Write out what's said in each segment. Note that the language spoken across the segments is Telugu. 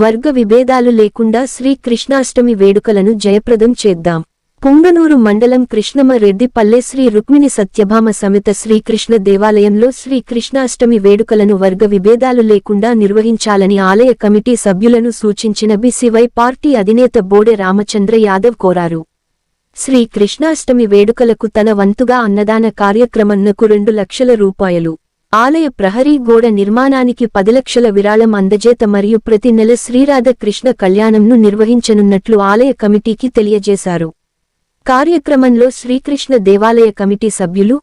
వర్గ విభేదాలు లేకుండా శ్రీ కృష్ణాష్టమి వేడుకలను జయప్రదం చేద్దాం. పుంగనూరు మండలం కృష్ణమ రెడ్డిపల్లె శ్రీ రుక్మిణి సత్యభామ సమేత శ్రీకృష్ణ దేవాలయంలో శ్రీ కృష్ణాష్టమి వేడుకలను వర్గ విభేదాలు లేకుండా నిర్వహించాలని ఆలయ కమిటీ సభ్యులను సూచించిన బిసివై పార్టీ అధినేత బోడె రామచంద్ర యాదవ్ కోరారు. శ్రీ కృష్ణాష్టమి వేడుకలకు తన వంతుగా అన్నదాన కార్యక్రమన్నకు రెండు లక్షల రూపాయలు. ఆలయ ప్రహరీ గోడ నిర్మాణానికి పది లక్షల విరాళం అందజేత మరియు ప్రతి నెల శ్రీరాధ కృష్ణ కళ్యాణంను నిర్వహించనున్నట్లు ఆలయ కమిటీకి తెలియజేశారు. కార్యక్రమంలో శ్రీకృష్ణ దేవాలయ కమిటీ సభ్యులు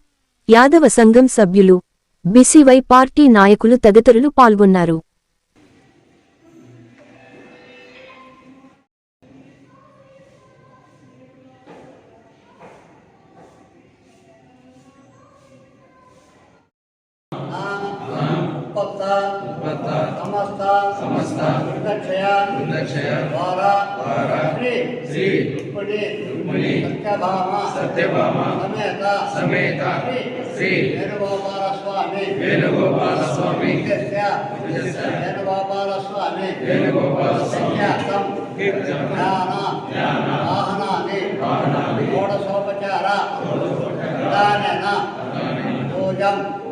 యాదవ సంఘం సభ్యులు బిసివై పార్టీ నాయకులు తదితరులు పాల్గొన్నారు. उत्पत्ता उत्पत्ता समस्ता समस्ता गुणक्षया गुणक्षया द्वारा द्वारा श्री श्री रुक्मिणी रुक्मिणी सत्यभामा सत्यभामा समेता समेता श्री वेणुगोपाल स्वामी वेणुगोपाल स्वामी वेणुगोपाल स्वामी वेणुगोपाल स्वामी ज्ञान वाहनानि वाहनानि षोडशोपचार दानेन पूजम्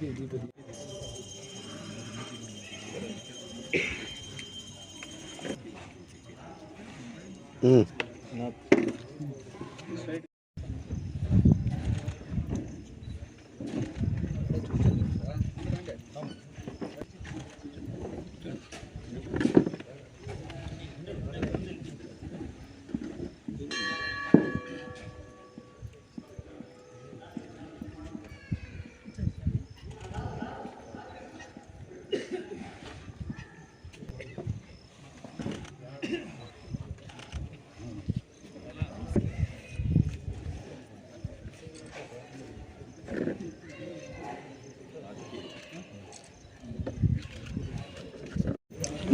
apelido ali. Hum.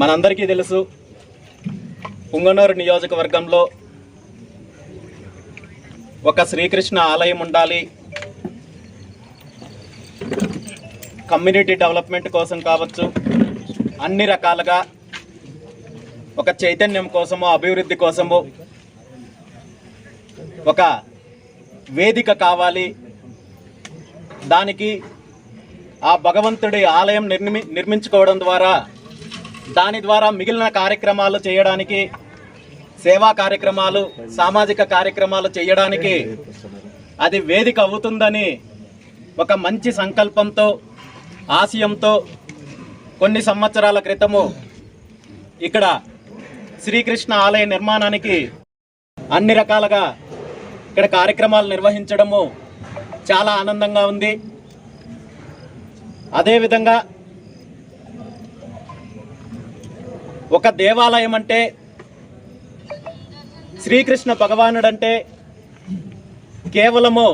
మనందరికీ తెలుసు పుంగనూరు నియోజకవర్గంలో ఒక శ్రీకృష్ణ ఆలయం ఉండాలి. కమ్యూనిటీ డెవలప్మెంట్ కోసం కావచ్చు అన్ని రకాలుగా ఒక చైతన్యం కోసము అభివృద్ధి కోసము ఒక వేదిక కావాలి. దానికి ఆ భగవంతుడి ఆలయం నిర్మి నిర్మించుకోవడం ద్వారా దాని ద్వారా మిగిలిన కార్యక్రమాలు చేయడానికి సేవా కార్యక్రమాలు సామాజిక కార్యక్రమాలు చేయడానికి అది వేదిక అవుతుందని ఒక మంచి సంకల్పంతో ఆశయంతో కొన్ని సంవత్సరాల క్రితము ఇక్కడ శ్రీకృష్ణ ఆలయ నిర్మాణానికి అన్ని రకాలుగా ఇక్కడ కార్యక్రమాలు నిర్వహించడము చాలా ఆనందంగా ఉంది. అదేవిధంగా ఒక దేవాలయం అంటే శ్రీకృష్ణ భగవానుడంటే కేవలము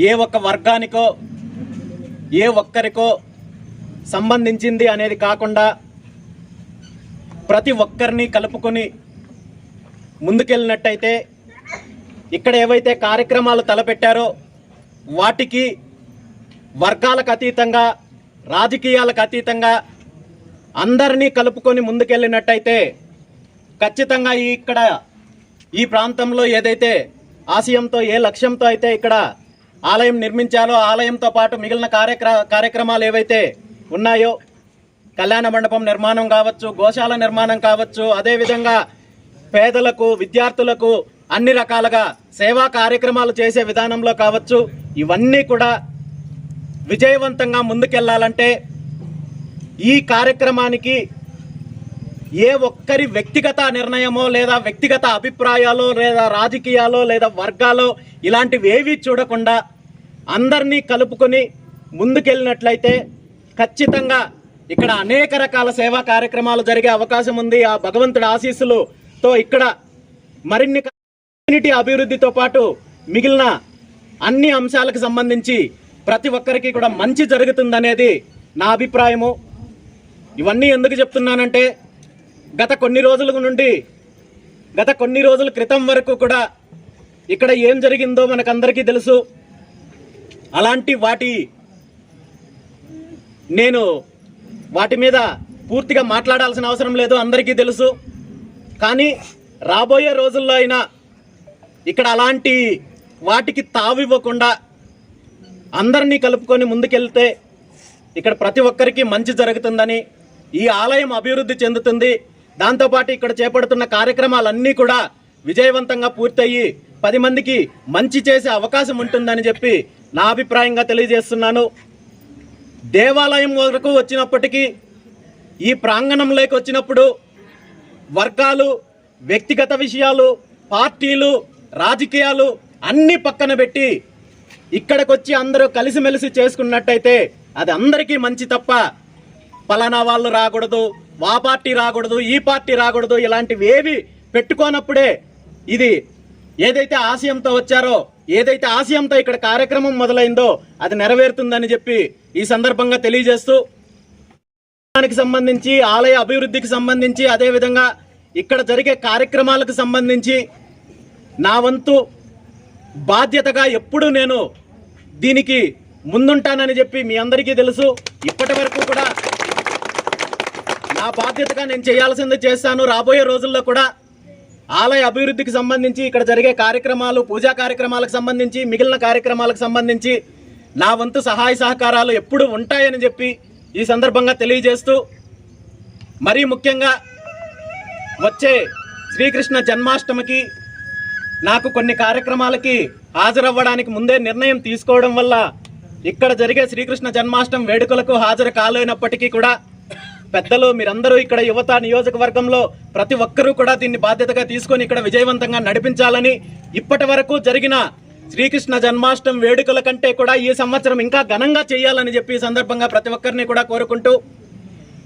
ఏ ఒక్క వర్గానికో ఏ ఒక్కరికో సంబంధించింది అనేది కాకుండా ప్రతి ఒక్కరిని కలుపుకొని ముందుకెళ్ళినట్టయితే ఇక్కడ ఏవైతే కార్యక్రమాలు తలపెట్టారో వాటికి వర్గాలకు అతీతంగా రాజకీయాలకు అతీతంగా అందరినీ కలుపుకొని ముందుకెళ్ళినట్టయితే ఖచ్చితంగా ఇక్కడ ఈ ప్రాంతంలో ఏదైతే ఆశయంతో ఏ లక్ష్యంతో అయితే ఇక్కడ ఆలయం నిర్మించాలో ఆలయంతో పాటు మిగిలిన కార్యక్ర కార్యక్రమాలు ఏవైతే ఉన్నాయో కళ్యాణ మండపం నిర్మాణం కావచ్చు గోశాల నిర్మాణం కావచ్చు అదేవిధంగా పేదలకు విద్యార్థులకు అన్ని రకాలుగా సేవా కార్యక్రమాలు చేసే విధానంలో కావచ్చు ఇవన్నీ కూడా విజయవంతంగా ముందుకెళ్ళాలంటే ఈ కార్యక్రమానికి ఏ ఒక్కరి వ్యక్తిగత నిర్ణయమో లేదా వ్యక్తిగత అభిప్రాయాలు లేదా రాజకీయాలు లేదా వర్గాలు ఇలాంటివి ఏవి చూడకుండా అందరినీ కలుపుకొని ముందుకెళ్ళినట్లయితే ఖచ్చితంగా ఇక్కడ అనేక రకాల సేవా కార్యక్రమాలు జరిగే అవకాశం ఉంది. ఆ భగవంతుడి ఆశీస్సులతో ఇక్కడ మరిన్ని కమ్యూనిటీ అభివృద్ధితో పాటు మిగిలిన అన్ని అంశాలకు సంబంధించి ప్రతి ఒక్కరికి కూడా మంచి జరుగుతుందనేది నా అభిప్రాయము. ఇవన్నీ ఎందుకు చెప్తున్నానంటే గత కొన్ని రోజుల నుండి గత కొన్ని రోజుల క్రితం వరకు కూడా ఇక్కడ ఏం జరిగిందో మనకందరికీ తెలుసు. అలాంటి వాటి నేను వాటి మీద పూర్తిగా మాట్లాడాల్సిన అవసరం లేదు అందరికీ తెలుసు. కానీ రాబోయే రోజుల్లో అయినా ఇక్కడ అలాంటి వాటికి తావివ్వకుండా అందరినీ కలుపుకొని ముందుకెళ్తే ఇక్కడ ప్రతి ఒక్కరికి మంచి జరుగుతుందని ఈ ఆలయం అభివృద్ధి చెందుతుంది. దాంతోపాటు ఇక్కడ చేపడుతున్న కార్యక్రమాలన్నీ కూడా విజయవంతంగా పూర్తయ్యి పది మందికి మంచి చేసే అవకాశం ఉంటుందని చెప్పి నా అభిప్రాయంగా తెలియజేస్తున్నాను. దేవాలయం వరకు వచ్చినప్పటికీ ఈ ప్రాంగణంలోకి వచ్చినప్పుడు వర్గాలు వ్యక్తిగత విషయాలు పార్టీలు రాజకీయాలు అన్నీ పక్కన పెట్టి ఇక్కడికి వచ్చి అందరూ కలిసిమెలిసి చేసుకున్నట్టయితే అది అందరికీ మంచి తప్ప పలానా వాళ్ళు రాకూడదు ఆ పార్టీ రాకూడదు ఈ పార్టీ రాకూడదు ఇలాంటివి ఏవి పెట్టుకోనప్పుడే ఇది ఏదైతే ఆశయంతో వచ్చారో ఏదైతే ఆశయంతో ఇక్కడ కార్యక్రమం మొదలైందో అది నెరవేరుతుందని చెప్పి ఈ సందర్భంగా తెలియజేస్తూ దానికి సంబంధించి ఆలయ అభివృద్ధికి సంబంధించి అదేవిధంగా ఇక్కడ జరిగే కార్యక్రమాలకు సంబంధించి నా వంతు బాధ్యతగా ఎప్పుడు నేను దీనికి ముందుంటానని చెప్పి మీ అందరికీ తెలుసు. ఇప్పటి ఆ నా బాధ్యతగా నేను చేయాల్సింది చేస్తాను. రాబోయే రోజుల్లో కూడా ఆలయ అభివృద్ధికి సంబంధించి ఇక్కడ జరిగే కార్యక్రమాలు పూజా కార్యక్రమాలకు సంబంధించి మిగిలిన కార్యక్రమాలకు సంబంధించి నా వంతు సహాయ సహకారాలు ఎప్పుడు ఉంటాయని చెప్పి ఈ సందర్భంగా తెలియజేస్తూ మరీ ముఖ్యంగా వచ్చే శ్రీకృష్ణ జన్మాష్టమికి నాకు కొన్ని కార్యక్రమాలకి హాజరవ్వడానికి ముందే నిర్ణయం తీసుకోవడం వల్ల ఇక్కడ జరిగే శ్రీకృష్ణ జన్మాష్టమి వేడుకలకు హాజరు కాలేనప్పటికీ కూడా పెద్దలు మీరందరూ ఇక్కడ యువత నియోజకవర్గంలో ప్రతి ఒక్కరూ కూడా దీన్ని బాధ్యతగా తీసుకొని ఇక్కడ విజయవంతంగా నడిపించాలని ఇప్పటి వరకు జరిగిన శ్రీకృష్ణ జన్మాష్టమి వేడుకల కంటే కూడా ఈ సంవత్సరం ఇంకా ఘనంగా చేయాలని చెప్పి సందర్భంగా ప్రతి ఒక్కరిని కూడా కోరుకుంటూ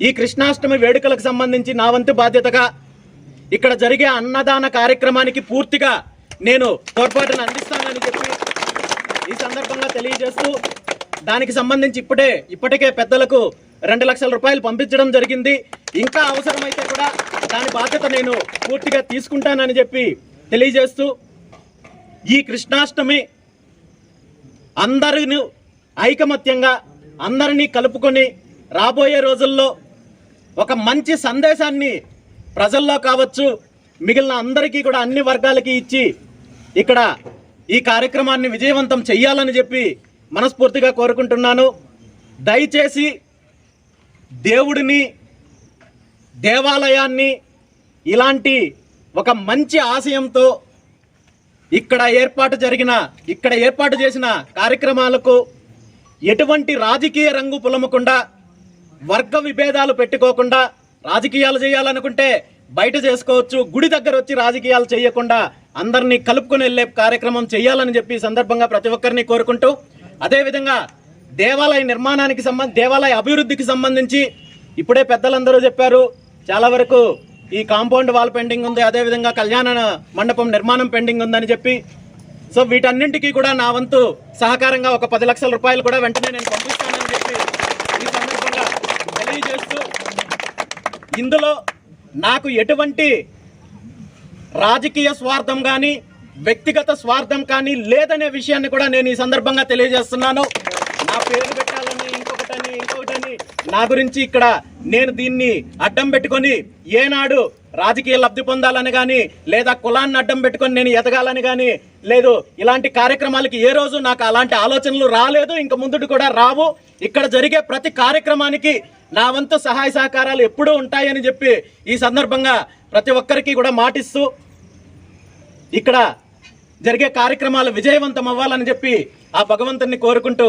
ఈ కృష్ణాష్టమి వేడుకలకు సంబంధించి నా వంతు బాధ్యతగా ఇక్కడ జరిగే అన్నదాన కార్యక్రమానికి పూర్తిగా నేను తోడ్పాటును అందిస్తానని చెప్పి ఈ సందర్భంగా తెలియజేస్తూ దానికి సంబంధించి ఇప్పుడే ఇప్పటికే పెద్దలకు రెండు లక్షల రూపాయలు పంపించడం జరిగింది. ఇంకా అవసరమైతే కూడా దాని బాధ్యత నేను పూర్తిగా తీసుకుంటానని చెప్పి తెలియజేస్తూ ఈ కృష్ణాష్టమి అందరిని ఐకమత్యంగా అందరినీ కలుపుకొని రాబోయే రోజుల్లో ఒక మంచి సందేశాన్ని ప్రజల్లో కావచ్చు మిగిలిన అందరికీ కూడా అన్ని వర్గాలకి ఇచ్చి ఇక్కడ ఈ కార్యక్రమాన్ని విజయవంతం చెయ్యాలని చెప్పి మనస్ఫూర్తిగా కోరుకుంటున్నాను. దయచేసి దేవుడిని దేవాలయాన్ని ఇలాంటి ఒక మంచి ఆశయంతో ఇక్కడ ఏర్పాటు జరిగిన ఇక్కడ ఏర్పాటు చేసిన కార్యక్రమాలకు ఎటువంటి రాజకీయ రంగు పులమకుండా వర్గ విభేదాలు పెట్టుకోకుండా రాజకీయాలు చేయాలనుకుంటే బయట చేసుకోవచ్చు గుడి దగ్గర వచ్చి రాజకీయాలు చేయకుండా అందరినీ కలుపుకొని వెళ్ళే కార్యక్రమం చేయాలని చెప్పి సందర్భంగా ప్రతి ఒక్కరిని కోరుకుంటూ అదేవిధంగా దేవాలయ నిర్మాణానికి సంబంధ దేవాలయ అభివృద్ధికి సంబంధించి ఇప్పుడే పెద్దలందరూ చెప్పారు చాలా వరకు ఈ కాంపౌండ్ వాల్ పెండింగ్ ఉంది అదేవిధంగా కళ్యాణ మండపం నిర్మాణం పెండింగ్ ఉందని చెప్పి. సో వీటన్నింటికీ కూడా నా వంతు సహకారంగా ఒక పది లక్షల రూపాయలు కూడా వెంటనే నేను పంపిస్తానని చెప్పి ఈ సందర్భంగా తెలియజేస్తూ ఇందులో నాకు ఎటువంటి రాజకీయ స్వార్థం కానీ వ్యక్తిగత స్వార్థం కానీ లేదనే విషయాన్ని కూడా నేను ఈ సందర్భంగా తెలియజేస్తున్నాను. నా పేరు పెట్టాలని ఇంకొకటని ఇంకొకటని. నా గురించి ఇక్కడ నేను దీన్ని అడ్డం పెట్టుకొని ఏనాడు రాజకీయ లబ్ధి పొందాలని కానీ లేదా కులాన్ని అడ్డం పెట్టుకొని నేను ఎదగాలని కానీ లేదు ఇలాంటి కార్యక్రమాలకి ఏ రోజు నాకు అలాంటి ఆలోచనలు రాలేదు ఇంక ముందుడు కూడా రావు. ఇక్కడ జరిగే ప్రతి కార్యక్రమానికి నా వంతు సహాయ సహకారాలు ఎప్పుడూ ఉంటాయని చెప్పి ఈ సందర్భంగా ప్రతి ఒక్కరికి కూడా మాటిస్తూ ఇక్కడ జరిగే కార్యక్రమాలు విజయవంతం అవ్వాలని చెప్పి ఆ భగవంతుని కోరుకుంటూ